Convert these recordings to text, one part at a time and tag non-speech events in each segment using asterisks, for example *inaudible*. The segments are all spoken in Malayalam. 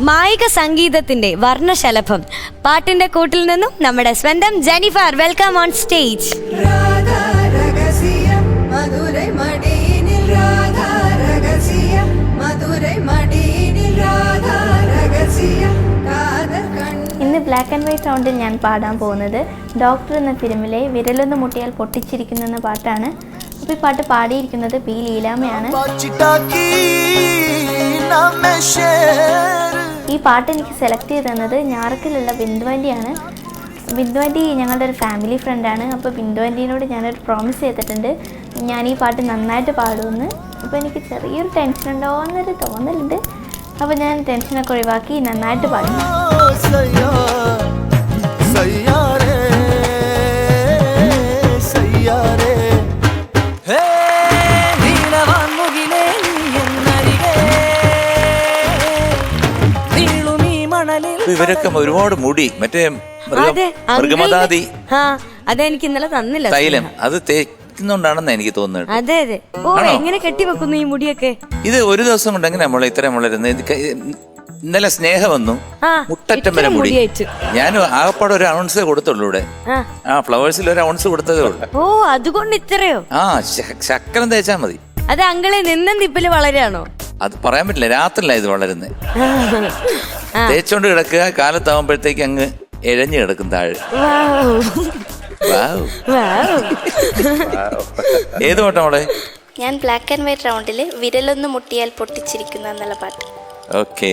മായിക സംഗീതത്തിന്റെ വർണശലഭം. പാട്ടിന്റെ കൂട്ടിൽ നിന്നും നമ്മുടെ സ്വന്തം ജെനിഫർ വെൽക്കം ഓൺ സ്റ്റേജ് ഇന്ന് ബ്ലാക്ക് ആൻഡ് വൈറ്റ് സൗണ്ടിൽ ഞാൻ പാടാൻ പോകുന്നത് ഡോക്ടർ എന്ന ഫിലിമിലെ വിരലൊന്ന് മുട്ടിയാൽ പൊട്ടിച്ചിരിക്കുന്ന പാട്ടാണ്. ഈ പാട്ട് പാടിയിരിക്കുന്നത് പി ലീലാമയാണ് ഈ പാട്ട് എനിക്ക് സെലക്ട് ചെയ്ത് തന്നത് ഞാറക്കിലുള്ള ബിന്ദുവാന്റിയാണ് ബിന്ദുവാന്റി ഞങ്ങളുടെ ഒരു ഫാമിലി ഫ്രണ്ടാണ് അപ്പോൾ ബിന്ദുവാന്റിനോട് ഞാനൊരു പ്രോമിസ് ചെയ്തിട്ടുണ്ട്. ഞാൻ ഈ പാട്ട് നന്നായിട്ട് പാടുമെന്ന്. അപ്പോൾ എനിക്ക് ചെറിയൊരു ടെൻഷൻ ഉണ്ടോ എന്നൊരു തോന്നലുണ്ട്. അപ്പോൾ ഞാൻ ടെൻഷനൊക്കെ ഒഴിവാക്കി നന്നായിട്ട് പാടും. സയ്യാ സയ്യാരേ ഇവരൊക്കെ ഒരുപാട് മുടി മറ്റേ മൃഗമതാതി അതെനിക്ക് ഇന്നലെ തന്നില്ല തൈലം. അത് തേക്കുന്നുണ്ടാണെന്ന് എനിക്ക് തോന്നുന്നത് അതെ അതെ. ഓ എങ്ങനെ കെട്ടി വെക്കുന്നു ഈ മുടിയൊക്കെ? ഇത് ഒരു ദിവസം കൊണ്ട് എങ്ങനെ നമ്മളെ ഇത്രയും വളരുന്നത് ഇന്നലെ സ്നേഹം വന്നു. മുട്ടറ്റം വരെ മുടി. ഞാൻ ആകപ്പാടെ ഒരു ഔൺസേ കൊടുത്തുള്ളൂ ഇവിടെ. ആ. ഫ്ലവേഴ്സിൽ ഒരു ഔൺസ് കൊടുത്തതേ ഉള്ളൂ. ഓ അതുകൊണ്ട് ഇത്രയോ? ആ ശക്കരം തേച്ചാ മതി. അത് അങ്കളെ നിന്നും തിപ്പിൽ വളരാണോ? അത് പറയാൻ പറ്റില്ല രാത്രിയിലാണ് ഇത് വളരുന്നത്. തേച്ചോണ്ട് കിടക്കുക. കാലത്താവുമ്പോഴത്തേക്ക് അങ്ങ് എഴഞ്ഞു കിടക്കും താഴെ. ഏത് പാട്ടാ മോളെ? ഞാൻ ബ്ലാക്ക് ആൻഡ് വൈറ്റ് റൗണ്ടിൽ വിരലൊന്ന് മുട്ടിയാൽ പൊട്ടിച്ചിരിക്കുന്ന എന്നുള്ള പാട്ട്. Okay.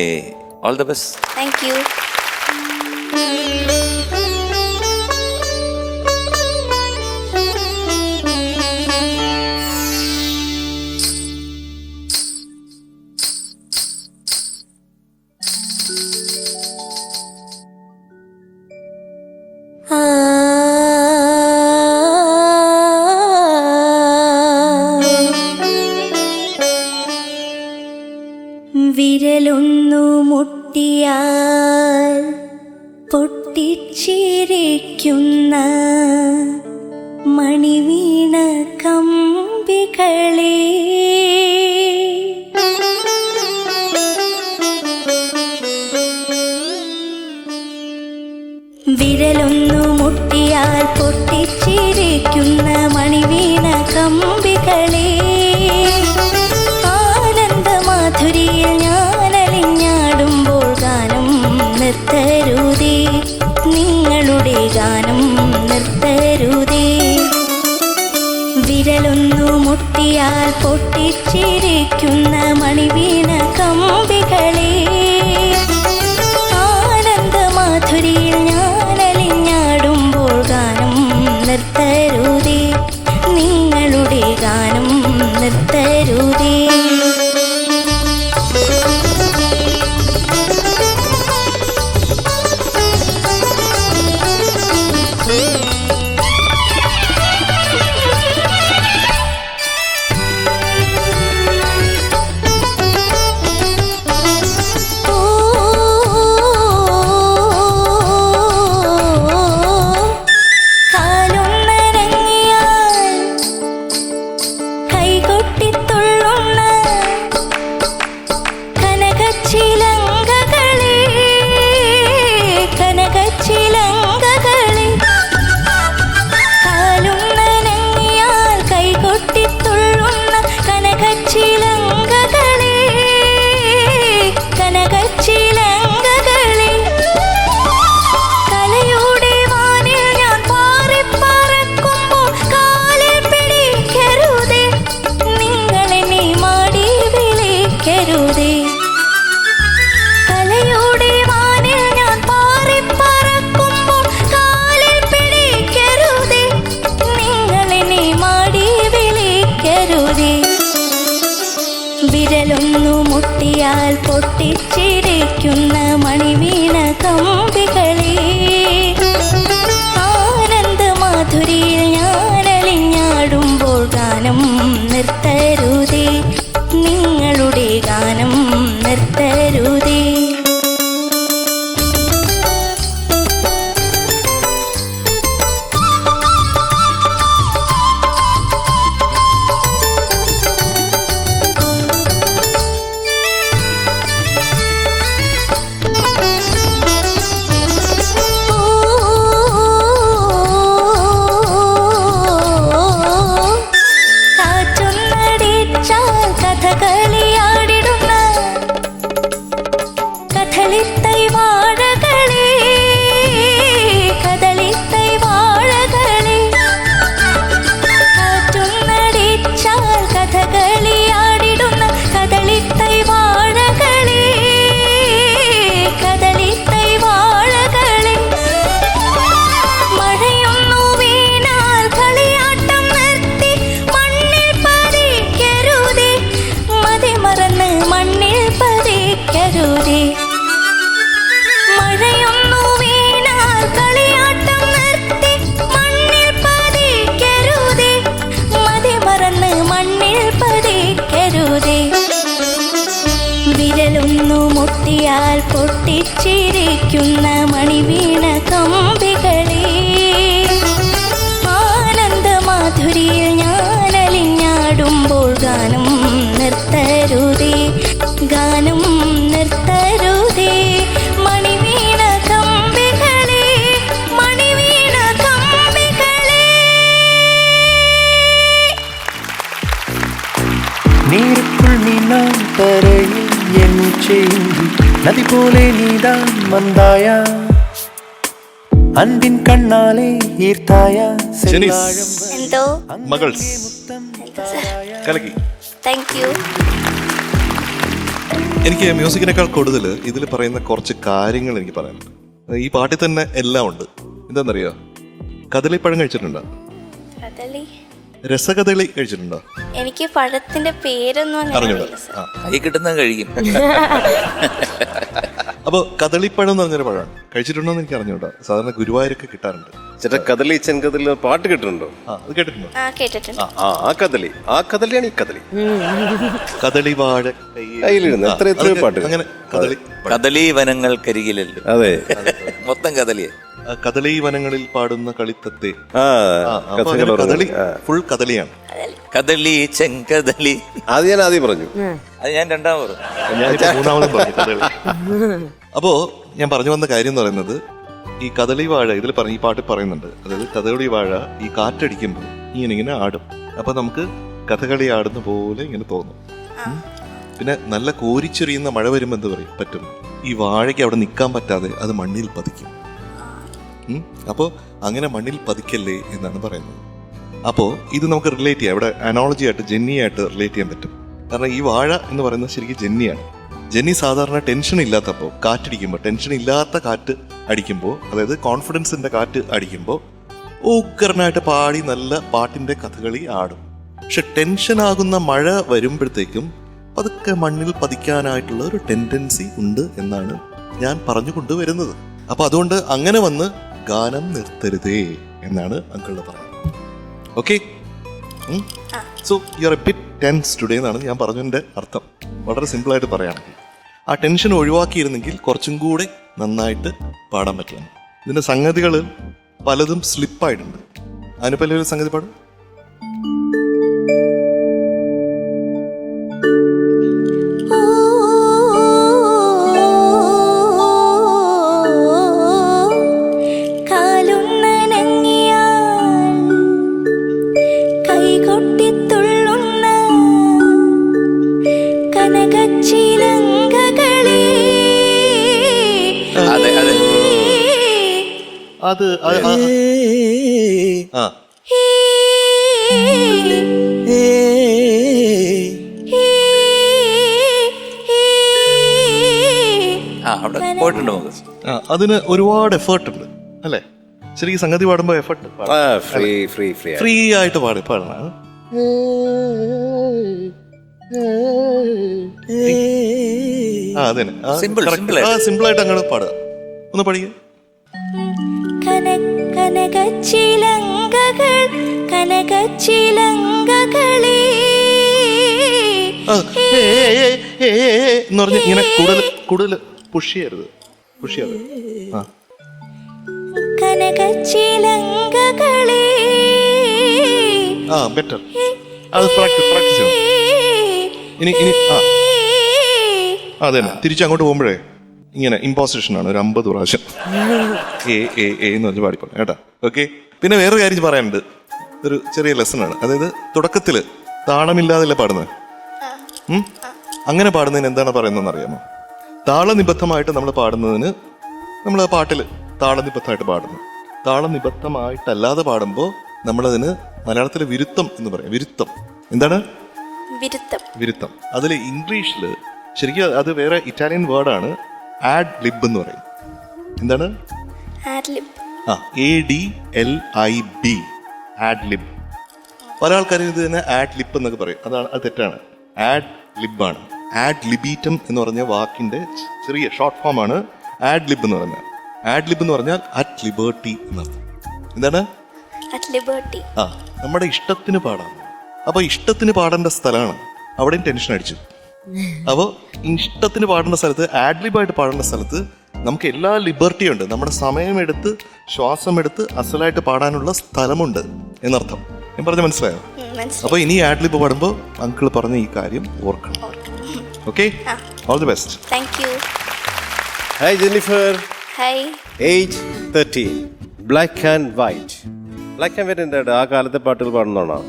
All the best. Thank you. നിർത്തരുതേ വിരലൊന്നു മുട്ടിയാൽ പൊട്ടിച്ചിരിക്കുന്ന മണിവീണ കമ്പികളെ ജ്വലിക്കുന്ന മണിവീണ കമ്പികളെ. ആനന്ദ മാധുരിയിൽ ഞാൻ അലിഞ്ഞാടുമ്പോൾ ഗാനം നിർത്തരുതേ ഗാനം നിർത്തരുതേ. മണിവീണ കമ്പികളെ മണിവീണ കമ്പികളെ. നീർക്കുള്ളിനാം തരയിൽ എൻ ചെയ്യും നദി പോലെ നീതാ മന്ദായ. അൻപിൻ കണ്ണാലെ ഈർത്തായ എന്തോ? മകൾസ് കലക്കി. താങ്ക് യു എനിക്ക് മ്യൂസിക്കിനേക്കാൾ കൂടുതൽ ഇതിൽ പറയുന്ന കുറച്ച് കാര്യങ്ങൾ എനിക്ക് പറയാനുണ്ട്. ഈ പാട്ടിൽ തന്നെ എല്ലാം ഉണ്ട്. എന്താണെന്നറിയോ? കദളിപ്പഴം കഴിച്ചിട്ടുണ്ടോ? കദളി? രസകദളി കഴിച്ചിട്ടുണ്ടോ? എനിക്ക് പഴത്തിന്റെ പേരൊന്നും അങ്ങനെ അറിഞ്ഞൂടാ. അറിയില്ല സർ. ആ. കൈ കഴിക്കും. *laughs* അപ്പൊ കദളിപ്പഴം എന്ന് പറഞ്ഞൊരു പഴമാണ്. കഴിച്ചിട്ടുണ്ടോ എന്ന് എനിക്ക് അറിഞ്ഞൂടാ. സാധാരണ ഗുരുവായൂരൊക്കെ കിട്ടാറുണ്ട്. ചേട്ടാ കദളി ചെങ്കദളി പാട്ട് കേട്ടിട്ടുണ്ടോ? ആ അത് കേട്ടിട്ടുണ്ടോ? ആ കേട്ടിട്ടുണ്ട്. ആ ആ, ആ കദളി. ആ കദളിയാണ് ഈ കദളി. കദളി വാഴ കയ്യിലിരുന്ന് എത്ര എത്രയോ പാട്ടുകൾ. അങ്ങനെ കദളി കദളി വനങ്ങൾക്കരികിലല്ലോ? അതെ. മൊത്തം കദളിയെ. കദളി വനങ്ങളിൽ പാടുന്ന കളിത്തത്തെ. കദളി ഫുൾ കദളിയാണ്. കദളി ചെങ്കദളി. അത് ഞാൻ ആദ്യം പറഞ്ഞു. അത് ഞാൻ രണ്ടാം പറഞ്ഞു. അപ്പോ ഞാൻ പറഞ്ഞു വന്ന കാര്യം എന്ന് പറയുന്നത് ഈ കദളി വാഴ ഇതിൽ പറഞ്ഞ ഈ പാട്ടിൽ പറയുന്നുണ്ട്. അതായത് കഥകളി വാഴ ഈ കാറ്റടിക്കുമ്പോൾ ഇങ്ങനെ ഇങ്ങനെ ആടും. അപ്പൊ നമുക്ക് കഥകളി ആടുന്ന പോലെ ഇങ്ങനെ തോന്നും. പിന്നെ നല്ല കോരിച്ചെറിയുന്ന മഴ വരുമ്പോൾ എന്ത് പറയും? പറ്റും. ഈ വാഴയ്ക്ക് അവിടെ നിൽക്കാൻ പറ്റാതെ അത് മണ്ണിൽ പതിക്കും. ഉം. അപ്പോ അങ്ങനെ മണ്ണിൽ പതിക്കല്ലേ എന്നാണ് പറയുന്നത്. അപ്പോൾ ഇത് നമുക്ക് റിലേറ്റ് ചെയ്യാം. ഇവിടെ അനോളജി ആയിട്ട് ജെന്നിയായിട്ട് റിലേറ്റ് ചെയ്യാൻ പറ്റും. കാരണം ഈ വാഴ എന്ന് പറയുന്നത് ശരിക്കും ജെന്നിയാണ്. ജെന്നി സാധാരണ ടെൻഷൻ ഇല്ലാത്തപ്പോൾ കാറ്റടിക്കുമ്പോൾ ടെൻഷൻ ഇല്ലാത്ത കാറ്റ് അടിക്കുമ്പോൾ അതായത് കോൺഫിഡൻസിന്റെ കാറ്റ് അടിക്കുമ്പോൾ ഊക്കറിനായിട്ട് പാടി നല്ല പാട്ടിന്റെ കഥകളി ആടും. പക്ഷെ ടെൻഷൻ ആകുന്ന മഴ വരുമ്പോഴത്തേക്കും പതുക്കെ മണ്ണിൽ പതിക്കാനായിട്ടുള്ള ഒരു ടെൻഡൻസി ഉണ്ട് എന്നാണ് ഞാൻ പറഞ്ഞു കൊണ്ടുവരുന്നത് അപ്പോൾ അതുകൊണ്ട് അങ്ങനെ വന്ന് ഗാനം നിർത്തരുതേ എന്നാണ് അങ്കിളുടെ പറയുന്നത് okay so you are a bit tense today എന്നാണ് ഞാൻ പറഞ്ഞതിന്റെ അർത്ഥം. വളരെ സിമ്പിളായിട്ട് പറയുകയാണെങ്കിൽ ആ ടെൻഷൻ ഒഴിവാക്കിയിരുന്നെങ്കിൽ കുറച്ചും കൂടെ നന്നായിട്ട് പാടാൻ പറ്റില്ല ഇതിന്റെ സംഗതികൾ പലതും സ്ലിപ്പായിട്ടുണ്ട് അതിന് പല സംഗതി പാടും? അവിടെ പോയിട്ടുണ്ട്? നമുക്ക് ആ, അതിന് ഒരുപാട് എഫേർട്ട് ഉണ്ട് അല്ലേ? ശരിക്കും സംഗതി പാടുമ്പോൾ എഫേർട്ട് ആ ഫ്രീ ഫ്രീ ഫ്രീ ഫ്രീ ആയിട്ട്. പാടി പാടണം. ആ അതെ Simple, simple ആ ആയിട്ട്. സിമ്പിൾ ആയിട്ട് അങ്ങോട്ട് പാടുക. ഒന്ന് പഠിക്കുക കന കനകച്ചിലങ്കകൾ കനകച്ചിലങ്കകളെ. ആ, ഏ, ഏ, ഏ, ഏ, ഏ, എന്ന് പറഞ്ഞ് ഇങ്ങനെ കൂടുതൽ കൂടുതൽ പുഷ് ചെയ്യരുത്. പുഷ് ചെയ്യരുത് ആ. ബെറ്റർ അത് പ്രാക്ടീസ് പ്രാക്ടീസ് ചെയ്യണം. ഇനി ഇനി ആ. അതെ തിരിച്ചു തിരിച്ചങ്ങോട്ട് പോകുമ്പോഴേ ഇങ്ങനെ ഇമ്പോസിഷൻ ആണ്. ഒരു അമ്പത് പ്രാവശ്യം. എ എ എ എന്ന് പറഞ്ഞ് പാടിപ്പോണം കേട്ടാ? ഓക്കെ പിന്നെ വേറൊരു കാര്യം പറയാനുണ്ട്. ഒരു ചെറിയ ലെസൺ ആണ്. അതായത് തുടക്കത്തിൽ താളമില്ലാതല്ലേ പാടുന്നത്? അങ്ങനെ പാടുന്നതിന് എന്താണ് പറയുന്നതെന്ന് അറിയാമോ? താളനിബദ്ധമായിട്ട് നമ്മൾ പാടുന്നതിന് നമ്മൾ ആ പാട്ടിൽ താളനിബദ്ധമായിട്ട് പാടുന്നു. താളനിബദ്ധമായിട്ടല്ലാതെ പാടുമ്പോൾ നമ്മളതിന് മലയാളത്തിൽ വിരുത്തം എന്ന് പറയും. വിരുത്തം എന്താണ്? വിരുത്തം വിരുത്തം അതിൽ ഇംഗ്ലീഷിൽ ശരിക്കും അത് വേറെ ഇറ്റാലിയൻ വേർഡാണ് ആഡ് ലിബ് എന്ന് പറയും. എന്താണ്? ആ A D L I B. Ad lib. പല ആൾക്കാരും ഇത് തന്നെ ആഡ് ലിപ്പ് എന്നൊക്കെ പറയും. അതാണ് അത് തെറ്റാണ്. ആഡ് ലിബാണ് ആഡ് ലിബീറ്റം എന്ന് പറഞ്ഞ വാക്കിന്റെ ചെറിയ ഷോർട്ട് ഫോം ആണ് ആഡ് ലിബ് എന്ന് പറഞ്ഞാൽ. ആഡ് ലിബ് എന്ന് പറഞ്ഞാൽ അറ്റ് ലിബേർട്ടി എന്നർത്ഥം എന്താണ്? ആ നമ്മുടെ ഇഷ്ടത്തിന് പാടാം അപ്പോൾ ഇഷ്ടത്തിന് പാടേണ്ട സ്ഥലമാണ്. അവിടെയും ടെൻഷൻ അടിച്ചു. അപ്പോൾ ഇഷ്ടത്തിന് പാടേണ്ട സ്ഥലത്ത് ആഡ്ലിബായിട്ട് പാടേണ്ട സ്ഥലത്ത് നമുക്ക് എല്ലാ ലിബർട്ടിയും ഉണ്ട്. നമ്മുടെ സമയമെടുത്ത് ശ്വാസമെടുത്ത് അസലായിട്ട് പാടാനുള്ള സ്ഥലമുണ്ട് എന്നർത്ഥം. ഞാൻ പറഞ്ഞ മനസ്സിലായോ? അപ്പോൾ ഇനി ആഡ് ലിബ് പാടുമ്പോൾ അങ്കിൾ പറഞ്ഞ ഈ കാര്യം ഓർക്കണം. Okay? All the best thank you hi Jennifer hi age thirteen black and white black and white എന്താ ആ കാലത്തെ പാട്ടുകൾ പാടുന്നതാണോ?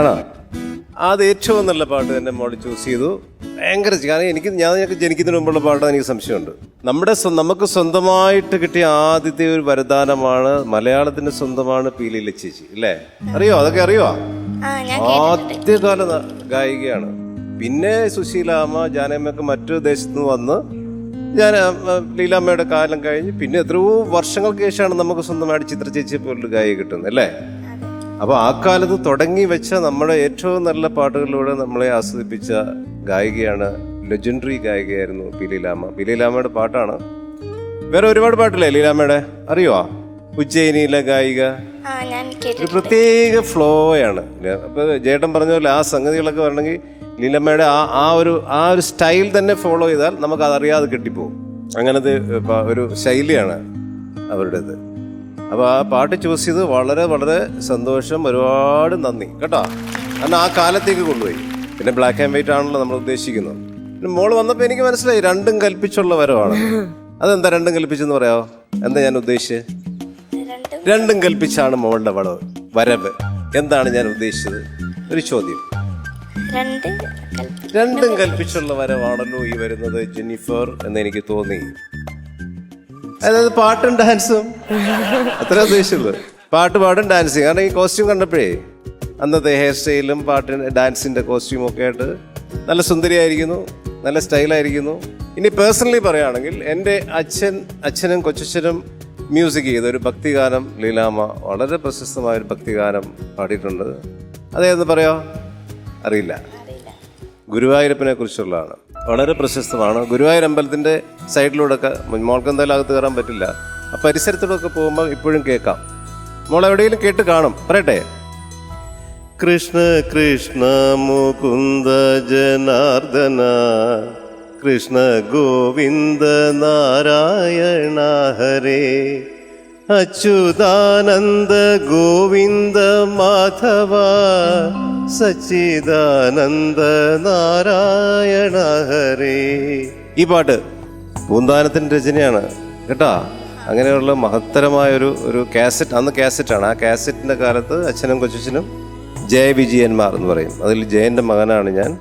ആണോ? അത് ഏറ്റവും നല്ല പാട്ട് എന്റെ മോൾ ചൂസ് ചെയ്തു. ഭയങ്കര കാരണം എനിക്ക് ഞാൻ ഞങ്ങൾക്ക് ജനിക്കുന്നതിന് മുമ്പുള്ള പാട്ടാണ് എനിക്ക് സംശയമുണ്ട്. നമ്മുടെ നമുക്ക് സ്വന്തമായിട്ട് കിട്ടിയ ആദ്യത്തെ ഒരു വരദാനമാണ് മലയാളത്തിന് സ്വന്തമാണ് പീലിയിലെ ചേച്ചി അല്ലേ? അറിയോ? അതൊക്കെ അറിയോ? ആ ഞാൻ കേട്ടിട്ടുണ്ട്. ആദ്യകാല ഗായികയാണ്. പിന്നെ സുശീലാമ്മ ജാനമ്മയൊക്കെ മറ്റു ദേശത്തു നിന്ന് വന്ന് ഞാൻ ലീലാമ്മയുടെ കാലം കഴിഞ്ഞ് പിന്നെ എത്രയോ വർഷങ്ങൾക്ക് ശേഷമാണ് നമുക്ക് സ്വന്തമായിട്ട് ചിത്ര ചേച്ചിയെ പോലൊരു ഗായിക കിട്ടുന്നത് അല്ലേ? അപ്പോൾ ആ കാലത്ത് തുടങ്ങി വെച്ച നമ്മുടെ ഏറ്റവും നല്ല പാട്ടുകളിലൂടെ നമ്മളെ ആസ്വദിപ്പിച്ച ഗായികയാണ് ലെജൻഡറി ഗായികയായിരുന്നു പി. ലീലാമ്മ. പി. ലീലാമ്മയുടെ പാട്ടാണ്. വേറെ ഒരുപാട് പാട്ടില്ലേ ലീലാമ്മയുടെ? അറിയോ ഉജ്ജയിനിയിലെ ഗായിക. ഒരു പ്രത്യേക ഫ്ലോയാണ് അപ്പൊ ജേട്ടൻ പറഞ്ഞ പോലെ ആ സംഗതികളൊക്കെ വരണമെങ്കിൽ ലീലമ്മയുടെ ആ ആ ഒരു ആ ഒരു സ്റ്റൈൽ തന്നെ ഫോളോ ചെയ്താൽ നമുക്ക് അതറിയാതെ കിട്ടിപ്പോവും. അങ്ങനത്തെ ഒരു ശൈലിയാണ് അവരുടേത്. അപ്പോൾ ആ പാട്ട് ചൂസ് ചെയ്ത് വളരെ വളരെ സന്തോഷം ഒരുപാട് നന്ദി. കേട്ടോ? കാരണം ആ കാലത്തേക്ക് കൊണ്ടുപോയി. പിന്നെ ബ്ലാക്ക് ആൻഡ് വൈറ്റ് ആണല്ലോ നമ്മൾ ഉദ്ദേശിക്കുന്നത്. പിന്നെ മോൾ വന്നപ്പോൾ എനിക്ക് മനസ്സിലായി രണ്ടും കൽപ്പിച്ചുള്ള വരവാണ്. അതെന്താ രണ്ടും കൽപ്പിച്ചെന്ന് പറയാമോ എന്താ ഞാൻ ഉദ്ദേശിച്ചത് രണ്ടും രണ്ടും കൽപ്പിച്ചാണ് മോളുടെ വളവ് വരവ്. എന്താണ് ഞാൻ ഉദ്ദേശിച്ചത്? ഒരു ചോദ്യം. രണ്ട്. കൽപ്പി രണ്ടും കൽപ്പിച്ചുള്ള വരവാണല്ലോ ഈ വരുന്നത് ജെന്നിഫർ എന്ന് എനിക്ക് തോന്നി. അതായത് പാട്ടും ഡാൻസും. അത്ര ഉദ്ദേശിച്ചുള്ളൂ. പാട്ട് പാടും ഡാൻസ് കാരണം ഈ കോസ്റ്റ്യൂം കണ്ടപ്പോഴേ അന്നത്തെ ഹെയർ സ്റ്റൈലും പാട്ടിന് ഡാൻസിന്റെ കോസ്റ്റ്യൂം ഒക്കെ ആയിട്ട് നല്ല സുന്ദരിയായിരിക്കുന്നു നല്ല സ്റ്റൈലായിരിക്കുന്നു. ഇനി പേഴ്സണലി പറയുകയാണെങ്കിൽ എന്റെ അച്ഛൻ അച്ഛനും കൊച്ചച്ഛനും മ്യൂസിക് ചെയ്ത ഒരു ഭക്തിഗാനം ലീലാമ്മ വളരെ പ്രശസ്തമായ ഒരു ഭക്തിഗാനം പാടിയിട്ടുണ്ട്. അതേന്ന് പറയോ? അറിയില്ല. ഗുരുവായൂരപ്പനെ കുറിച്ചുള്ളതാണ്. വളരെ പ്രശസ്തമാണ്. ഗുരുവായൂർ അമ്പലത്തിന്റെ സൈഡിലൂടെ ഒക്കെ മോൾക്ക് എന്തായാലും അകത്ത് കയറാൻ പറ്റില്ല. ആ പരിസരത്തൂടെ ഒക്കെ പോകുമ്പോൾ ഇപ്പോഴും കേൾക്കാം. മോൾ എവിടെയെങ്കിലും കേട്ട് കാണും. പറയട്ടെ. കൃഷ്ണ കൃഷ്ണ മുകുന്ദ ജനാർദന കൃഷ്ണ ഗോവിന്ദ നാരായണ ഹരേ അച്യുതാനന്ദ ഗോവിന്ദ മാധവ സച്ചിദാനന്ദ നാരായണ ഹരേ. ഈ പാട്ട് പൂന്താനത്തിന്റെ രചനയാണ് കേട്ടാ? അങ്ങനെയുള്ള മഹത്തരമായൊരു ഒരു കാസറ്റ് അന്ന് കാസറ്റാണ്. ആ കാസറ്റിന്റെ കാലത്ത് അച്ഛനും കൊച്ചച്ഛനും ജയവിജയന്മാർ എന്ന് പറയും. അതിൽ ജയന്റെ മകനാണ് ഞാൻ.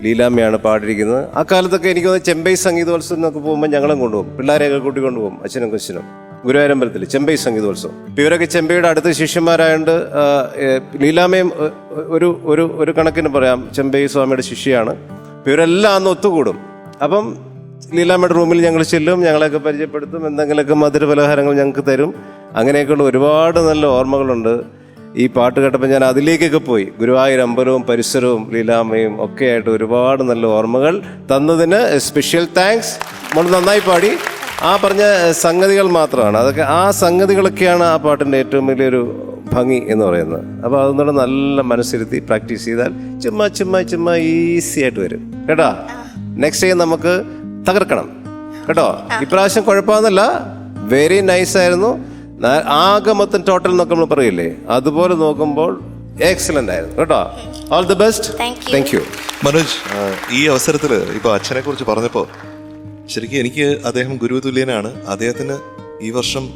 ലീലാമ്മയാണ് പാടിയിരിക്കുന്നത്. ആ കാലത്തൊക്കെ എനിക്ക് ചെമ്പൈ സംഗീതോത്സവം എന്നൊക്കെ പോകുമ്പോൾ ഞങ്ങളും കൊണ്ടുപോകും. പിള്ളേരെയൊക്കെ കൂട്ടിക്കൊണ്ടുപോകും അച്ഛനും കൊച്ചിനും. ഗുരുവായൂരമ്പലത്തിൽ ചെമ്പൈ സംഗീതോത്സവം. ഇപ്പം ഇവരൊക്കെ ചെമ്പൈയുടെ അടുത്ത ശിഷ്യന്മാരായതുകൊണ്ട് ഏ, ഒരു ഒരു ഒരു കണക്കിന് പറയാം ചെമ്പൈ സ്വാമിയുടെ ശിഷ്യയാണ്. ഇവരെല്ലാം അന്ന് ഒത്തുകൂടും. അപ്പം ലീലാമയുടെ റൂമിൽ ഞങ്ങൾ ചെല്ലും ഞങ്ങളെയൊക്കെ പരിചയപ്പെടുത്തും എന്തെങ്കിലുമൊക്കെ മധുര പലഹാരങ്ങൾ ഞങ്ങൾക്ക് തരും. അങ്ങനെയൊക്കെയുള്ള ഒരുപാട് നല്ല ഓർമ്മകളുണ്ട്. ഈ പാട്ട് കേട്ടപ്പോൾ ഞാൻ അതിലേക്കൊക്കെ പോയി. ഗുരുവായൂർ അമ്പലവും പരിസരവും ലീലാമയും ഒക്കെ ആയിട്ട് ഒരുപാട് നല്ല ഓർമ്മകൾ തന്നതിന് സ്പെഷ്യൽ താങ്ക്സ് നമ്മൾ നന്നായി പാടി. ആ പറഞ്ഞ സംഗതികൾ മാത്രമാണ്. അതൊക്കെ ആ സംഗതികളൊക്കെയാണ് ആ പാട്ടിന്റെ ഏറ്റവും വലിയൊരു ഭംഗി എന്ന് പറയുന്നത്. അപ്പോൾ അതൊന്നുകൂടെ നല്ല മനസ്സിരുത്തി പ്രാക്ടീസ് ചെയ്താൽ ചുമ്മാ ചുമ്മാ ചുമ്മാ ഈസി ആയിട്ട് വരും. കേട്ടോ? നെക്സ്റ്റ് ടൈം നമുക്ക് തകർക്കണം. കേട്ടോ? ഇപ്രാവശ്യം കുഴപ്പമെന്നല്ല വെരി നൈസ് ആയിരുന്നു. ആകെ മൊത്തം ടോട്ടൽ എന്നൊക്കെ നമ്മൾ പറയില്ലേ? അതുപോലെ നോക്കുമ്പോൾ എക്സലന്റ് ആയിരുന്നു. കേട്ടോ? All the best Thank you. Thank you Manoj ഈ അവസരത്തിൽ ഇപ്പൊ അച്ഛനെ കുറിച്ച് പറഞ്ഞപ്പോൾ ശരിക്കും എനിക്ക് അദ്ദേഹം ഗുരുതുല്യനാണ് അദ്ദേഹത്തിന് ഈ വർഷം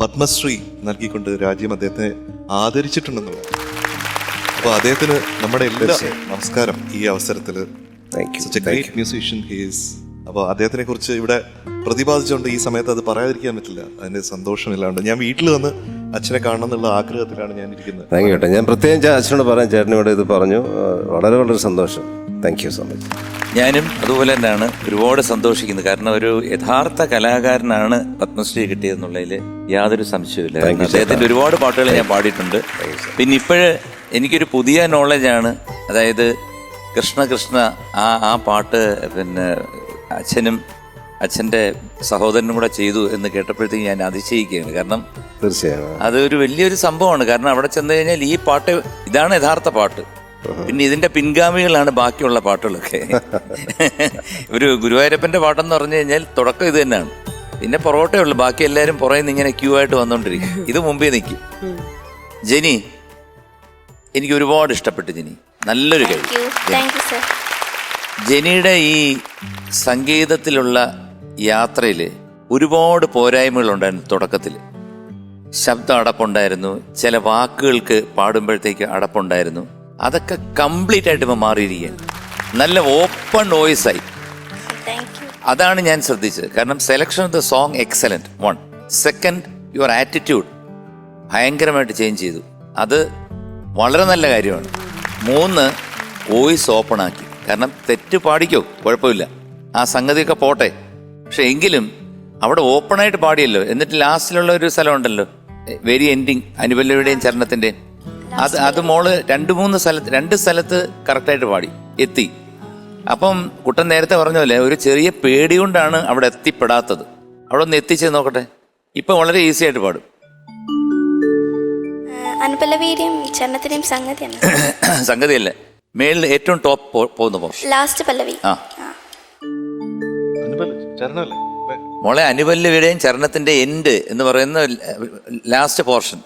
പത്മശ്രീ നൽകിക്കൊണ്ട് രാജ്യം അദ്ദേഹത്തെ ആദരിച്ചിട്ടുണ്ടെന്നുള്ളത് അപ്പോൾ അദ്ദേഹത്തിന് നമ്മുടെ എല്ലാ നമസ്കാരം ഈ അവസരത്തിൽ ഗ്രേറ്റ് മ്യൂസീഷ്യൻ ഹീസ് അപ്പോൾ അദ്ദേഹത്തിനെ കുറിച്ച് ഇവിടെ പ്രതിപാദിച്ചുകൊണ്ട് ഈ സമയത്ത് അത് പറയാതിരിക്കാൻ പറ്റില്ല. അതിന്റെ സന്തോഷമില്ലാണ്ട് ഞാൻ വീട്ടിൽ വന്ന് അച്ഛനെ കാണണം എന്നുള്ള ആഗ്രഹത്തിലാണ് ഞാൻ ഇരിക്കുന്നത് താങ്ക് യു ഞാൻ പ്രത്യേകം അച്ഛനോട് പറയാൻ ചേട്ടനോട് ഇത് പറഞ്ഞു. വളരെ വളരെ സന്തോഷം. താങ്ക് യു സോ മച്ച് ഞാനും അതുപോലെ തന്നെയാണ് ഒരുപാട് സന്തോഷിക്കുന്നത് കാരണം ഒരു യഥാർത്ഥ കലാകാരനാണ് പത്മശ്രീ കിട്ടിയതെന്നുള്ളതിൽ യാതൊരു സംശയവുമില്ല. അദ്ദേഹത്തിന്റെ ഒരുപാട് പാട്ടുകൾ ഞാൻ പാടിയിട്ടുണ്ട്. പിന്നെ ഇപ്പോഴ് എനിക്കൊരു പുതിയ നോളജാണ് അതായത് കൃഷ്ണ കൃഷ്ണ ആ ആ പാട്ട് പിന്നെ അച്ഛനും അച്ഛന്റെ സഹോദരനും കൂടെ ചെയ്തു എന്ന് കേട്ടപ്പോഴത്തേക്ക് ഞാൻ അതിശയിക്കുകയാണ്. കാരണം തീർച്ചയായും. അതൊരു വലിയൊരു സംഭവമാണ്. കാരണം അവിടെ ചെന്ന് കഴിഞ്ഞാൽ ഈ പാട്ട് ഇതാണ് യഥാർത്ഥ പാട്ട്. പിന്നെ ഇതിന്റെ പിൻഗാമികളാണ് ബാക്കിയുള്ള പാട്ടുകളൊക്കെ. ഒരു ഗുരുവായൂരപ്പന്റെ പാട്ടെന്ന് പറഞ്ഞു കഴിഞ്ഞാൽ തുടക്കം ഇത് തന്നെയാണ്. പിന്നെ പൊറോട്ടേ ഉള്ളു ബാക്കി എല്ലാവരും പുറകെ നിന്ന് ഇങ്ങനെ ക്യൂ ആയിട്ട് വന്നോണ്ടിരിക്കും. ഇത് മുമ്പേ നിൽക്കും. ജനി എനിക്ക് ഒരുപാട് ഇഷ്ടപ്പെട്ടു ജനി. നല്ലൊരു കഴിവ്. ജനിയുടെ ഈ സംഗീതത്തിലുള്ള യാത്രയിൽ ഒരുപാട് പോരായ്മകൾ പോരായ്മകളുണ്ടായിരുന്നു തുടക്കത്തിൽ ശബ്ദം അടപ്പുണ്ടായിരുന്നു ചില വാക്കുകൾക്ക് പാടുമ്പോഴത്തേക്ക് അടപ്പുണ്ടായിരുന്നു. അതൊക്കെ കംപ്ലീറ്റ് ആയിട്ട് ഇപ്പം മാറിയിരിക്കുകയാണ്. നല്ല ഓപ്പൺ വോയിസ് ആയി. അതാണ് ഞാൻ ശ്രദ്ധിച്ചത്. കാരണം selection of the song excellent one second your attitude ഭയങ്കരമായിട്ട് ചേഞ്ച് ചെയ്തു. അത് വളരെ നല്ല കാര്യമാണ്. മൂന്ന് വോയിസ് ഓപ്പൺ ആക്കി. കാരണം തെറ്റ് പാടിക്കോ? കുഴപ്പമില്ല. ആ സംഗതിയൊക്കെ പോട്ടെ. പക്ഷെ എങ്കിലും അവിടെ ഓപ്പണായിട്ട് പാടിയല്ലോ. എന്നിട്ട് ലാസ്റ്റിലുള്ള ഒരു സ്ഥലം ഉണ്ടല്ലോ. വെരി എൻഡിങ് അനുപല്ലയുടെയും ചരണത്തിന്റെയും അത് അത് മോൾ രണ്ട് മൂന്ന് സ്ഥലത്ത് രണ്ട് സ്ഥലത്ത് കറക്റ്റായിട്ട് പാടി എത്തി. അപ്പം കുട്ടൻ നേരത്തെ പറഞ്ഞ പോലെ ഒരു ചെറിയ പേടി കൊണ്ടാണ് അവിടെ എത്തിപ്പെടാത്തത്. അവിടെ ഒന്ന് എത്തിച്ച് നോക്കട്ടെ. ഇപ്പൊ വളരെ ഈസി ആയിട്ട് പാടും. അനുപല്ലവിയുടെയും ചരണത്തിന്റെയും സംഗതിയാണ് *coughs* സംഗതിയല്ലേ. മേളിൽ ഏറ്റവും ടോപ്പ് പോകുന്ന പോർഷൻ ലാസ്റ്റ് പല്ലവി. ആ. മോളെ അനുപല്ലവിയുടെയും ചരണത്തിന്റെ എൻഡ് എന്ന് പറയുന്ന ലാസ്റ്റ് പോർഷൻ.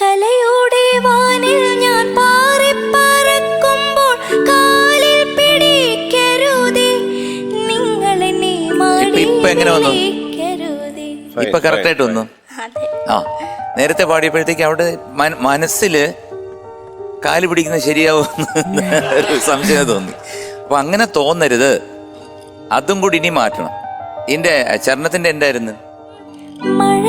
കലയുടെ വാനിൽ ഞാൻ പാറിപ്പറക്കുമ്പോൾ കാലിൽ പിടിക്കരുതേ. നിങ്ങൾ എന്നെ ഇപ്പൊ- ഇപ്പോ എങ്ങനെ വന്നു? മടിയിലേക്കരുതേ. ഇപ്പൊ കറക്റ്റ് ആയിട്ട് വന്നു? അതെ. ആ നേരത്തെ പാടിയപ്പോഴത്തേക്ക് അവിടെ മന- മനസ്സിൽ കാൽ പിടിക്കുന്നത് ശരിയാവുമെന്ന് ഒരു സംശയം തോന്നി. അപ്പൊ അങ്ങനെ തോന്നരുത്. അതും കൂടി ഇനി മാറ്റണം. എന്റെ ചരണത്തിന്റെ എന്തായിരുന്നു? മഴയൊന്നു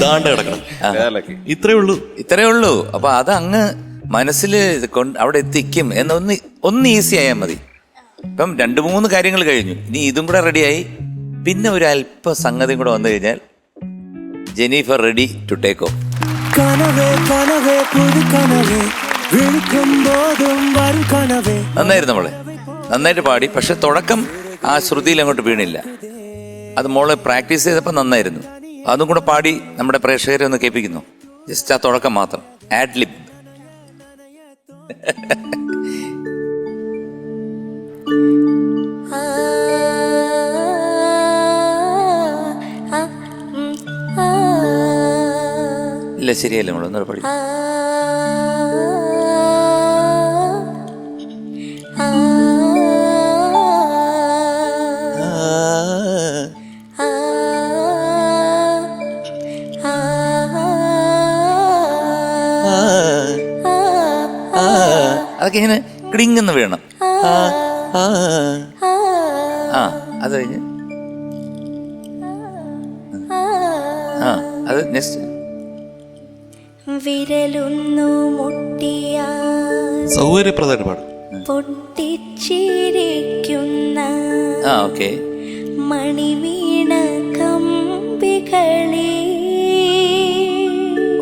ദാണ്ട കിടക്കണം. ഇത്രേ ഉള്ളൂ. ഇത്രേ ഉള്ളൂ. അപ്പൊ അത് അങ്ങ് മനസ്സിൽ അവിടെ എത്തിക്കും എന്നൊന്ന് ഒന്ന് ഈസി ആയാൽ മതി. ഇപ്പം രണ്ട് മൂന്ന് കാര്യങ്ങൾ കഴിഞ്ഞു. ഇനി ഇതും കൂടെ റെഡിയായി പിന്നെ ഒരു അല്പ സംഗതി കൂടെ വന്നു കഴിഞ്ഞാൽ Jennifer ready to take off നന്നായിരുന്നു നമ്മൾ നന്നായിട്ട് പാടി. പക്ഷെ തുടക്കം ആ ശ്രുതിയിൽ അങ്ങോട്ട് വീണില്ല. അത് മോൾ പ്രാക്ടീസ് ചെയ്തപ്പോൾ നന്നായിരുന്നു. അതും കൂടെ പാടി നമ്മുടെ പ്രേക്ഷകരെ ഒന്ന് കേൾപ്പിക്കുന്നു. ജസ്റ്റ് ആ തുടക്കം മാത്രം. ആഡ് ലിപ് ഇല്ല ശരിയല്ല മോളെ ഒന്നുകൂടെ പാടി. അതൊക്കെ ഇങ്ങനെ ക്ലിങ്ങെന്ന് വീണം ആ, അത് കഴിഞ്ഞ്. ആ. അത് നെക്സ്റ്റ്. വിരലൊന്നു മുട്ടിയ സൗകര്യപ്രദമായിട്ട് പാടും. പൊട്ടിച്ചിരിക്കുന്ന ആ ഓക്കെ. മണിവീണ കമ്പികളെ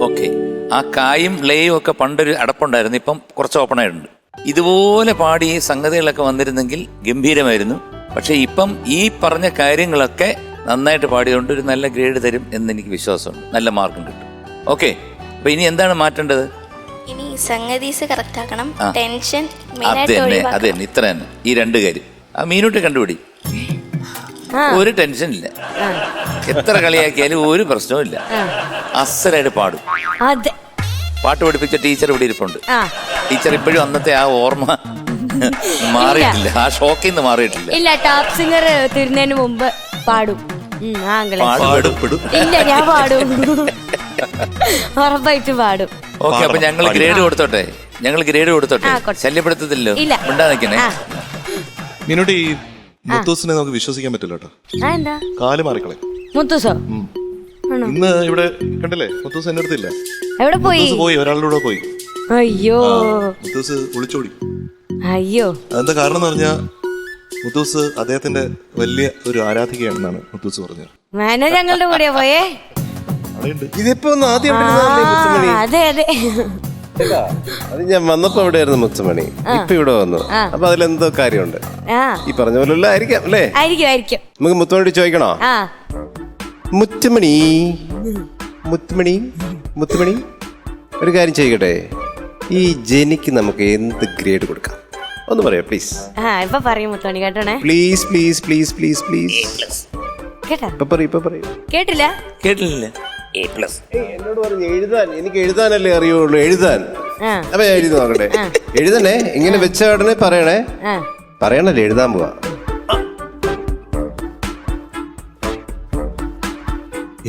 ഓക്കെ. ആ കായും ലേയും ഒക്കെ പണ്ടൊരു അടപ്പുണ്ടായിരുന്നു. ഇപ്പം കുറച്ച് ഓപ്പൺ ആയിട്ടുണ്ട്. ഇതുപോലെ പാടി സംഗതികളൊക്കെ വന്നിരുന്നെങ്കിൽ ഗംഭീരമായിരുന്നു. പക്ഷെ ഇപ്പം ഈ പറഞ്ഞ കാര്യങ്ങളൊക്കെ നന്നായിട്ട് പാടിയതുകൊണ്ട് ഒരു നല്ല ഗ്രേഡ് തരും എന്ന് എനിക്ക് വിശ്വാസമുണ്ട്. നല്ല മാർക്കും കിട്ടും. ഓക്കെ. അപ്പൊ ഇനി എന്താണ് മാറ്റേണ്ടത്? ഇനി സംഗതീസ് കറക്റ്റ് ആക്കണം. ടെൻഷൻ അത് തന്നെ അത് തന്നെ. ഇത്ര തന്നെ. ഈ രണ്ട് കാര്യം. ആ മീനൂട്ട് കണ്ടുപിടി. ഒരു ടെൻഷൻ ഇല്ല. എത്ര കളിയാക്കിയാലും ഒരു പ്രശ്നവും ഇല്ല. അസലായിട്ട് പാടും. അതെ. പാട്ട് പഠിപ്പിച്ച ടീച്ചർ ഇവിടെ ഇരിപ്പുണ്ട്. ആ. ടീച്ചർ ഇപ്പോഴും അന്നത്തെ ആ ഓർമ്മ മാറിയിട്ടില്ല. ആ ഷോക്കിൽ നിന്ന് മാറിയിട്ടില്ല. ഇല്ല ടോപ്പ് സിംഗർ തീരുന്നതിന് മുമ്പ് പാടും. ഉം, ആ അങ്കിളെ. പാടുപെടും ഇല്ല ഞാൻ പാടും. ഉറപ്പായിട്ട് പാടും. ഓക്കെ അപ്പൊ ഞങ്ങൾ ഗ്രേഡ് കൊടുത്തോട്ടെ? ഞങ്ങൾ ഗ്രേഡ് കൊടുത്തോട്ടെ? ആ, കൊടുത്തു. ശല്യപ്പെടുത്തത്തില്ലോ ഇല്ല. മിണ്ടാ നിൽക്കണേ? ആ. മീനോട്ട് ഈ മുത്തൂസിനെ നമുക്ക് വിശ്വസിക്കാൻ പറ്റില്ല കേട്ടോ. ആ, എന്താ? കാൽ മാറിക്കളെ മുത്തുസോ? ഇന്ന് ഇവിടെ കണ്ടില്ലേ? മുത്തൂസ് എന്റെ അടുത്തില്ല എവിടെ പോയി? പോയി ഒരാളുടെ കൂടെ പോയി. അയ്യോ. മുത്തൂസ് ഒളിച്ചോടി അയ്യോ. അതെന്താ കാരണം എന്ന് പറഞ്ഞാൽ മുത്തൂസ് അദ്ദേഹത്തിന്റെ വലിയ ഒരു ആരാധികയാണെന്നാണ് മുത്തൂസ് പറഞ്ഞത്. മാനോ ഞങ്ങളുടെ കൂടെയാ പോയേ? ഇതിപ്പോ ഒന്ന് ആദ്യം? അതെ അതെ. അത് ഞാൻ വന്നപ്പോ എവിടെയായിരുന്നു മുത്തുമണി. ഇപ്പൊ ഇവിടെ വന്നു. അപ്പൊ അതിലെന്തോ കാര്യമുണ്ട്. ഈ പറഞ്ഞ പോലെ ആയിരിക്കാം അല്ലേ? നമുക്ക് മുത്തുമണി ചോദിക്കണോ? മുത്തുമണി. മുത്തുമണി. മുത്തുമണി. ഒരു കാര്യം ചെയ്യട്ടെ? ഈ ജെനിക്ക് നമുക്ക് എന്ത് ഗ്രേഡ് കൊടുക്കാം? ഒന്ന് പറയാം പ്ലീസ് ആ ഇപ്പൊ പറയും മുത്തോണി കേട്ടോണേ? Please please please please please കേട്ടാ? ഇപ്പൊ പറയും ഇപ്പൊ പറയും. കേട്ടില്ല? കേട്ടില്ലേ എ പ്ലസ് എന്നോട് പറഞ്ഞു എഴുതാൻ എനിക്ക് എഴുതാനല്ലേ അറിയുള്ളൂ എഴുതാൻ. ആ. അപ്പൊ ഞാൻ എഴുതി നോക്കട്ടെ. എഴുതണേ ഇങ്ങനെ വെച്ച ഉടനെ പറയണേ. ആ. പറയണല്ലേ എഴുതാൻ പോവാ.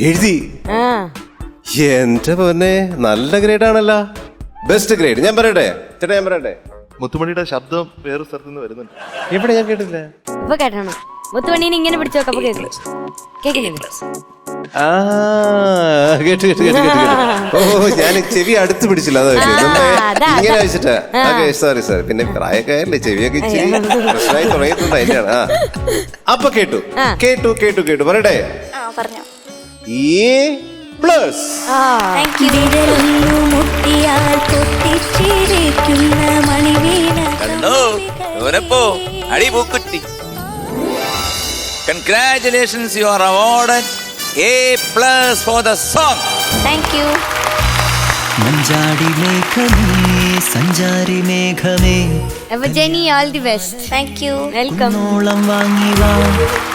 എഴുതി. എന്റെ പൊന്നെ നല്ല ഗ്രേഡ് ആണല്ലോ. ബെസ്റ്റ് ഗ്രേഡ് ഞാൻ പറയട്ടെ? ചേട്ടാ ഞാൻ പറയട്ടെ? മുത്തുമണിയുടെ ശബ്ദം വേറെ സ്ഥലത്ത് നിന്ന് വരുന്നുണ്ട്. എവിടെ ഞാൻ കേട്ടില്ല ഇപ്പൊ കേട്ടോ മുത്തുമണീനെ ഇങ്ങനെ പിടിച്ചു നോക്കപ്പോ കേൾക്കും കേൾക്കുന്നില്ല ആ കേട്ട് കേട്ട് കേട്ട് കേട്ട് കേട്ട്. ഓ ഞാൻ ചെവി അടുത്ത് പിടിച്ചില്ല. അതാ അതാ, ഇങ്ങനെ അതാ. വെച്ചിട്ടാ. ഓക്കെ സോറി സോറി പിന്നെ പ്രായക്കാരല്ലേ ചെവിയൊക്കെ ഇച്ചിരി പ്രശ്നമായി തുടങ്ങിയിട്ടുണ്ട് അതിന്റെയാണ് ആ. അപ്പൊ കേട്ടു. ആ. കേട്ടു കേട്ടു കേട്ടു. പറയട്ടെ? ഈ പ്ലസ് കണ്ടോ അടി Pookutty. Congratulations you are awarded A plus for the song thank you മഞ്ചാടി മേഘമേ സഞ്ചാരി മേഘമേ. Jenny all the best thank you welcome വാങ്ങി വാ.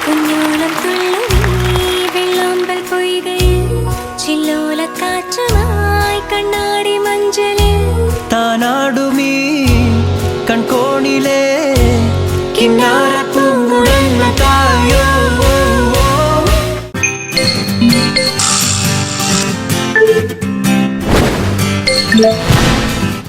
കുഞ്ഞോളം തുള്ളുമീ ചില്ലോല കണ്ണാടി മഞ്ചലിൽ താനാടുമീ കൺകോണിലെ കിന്നാര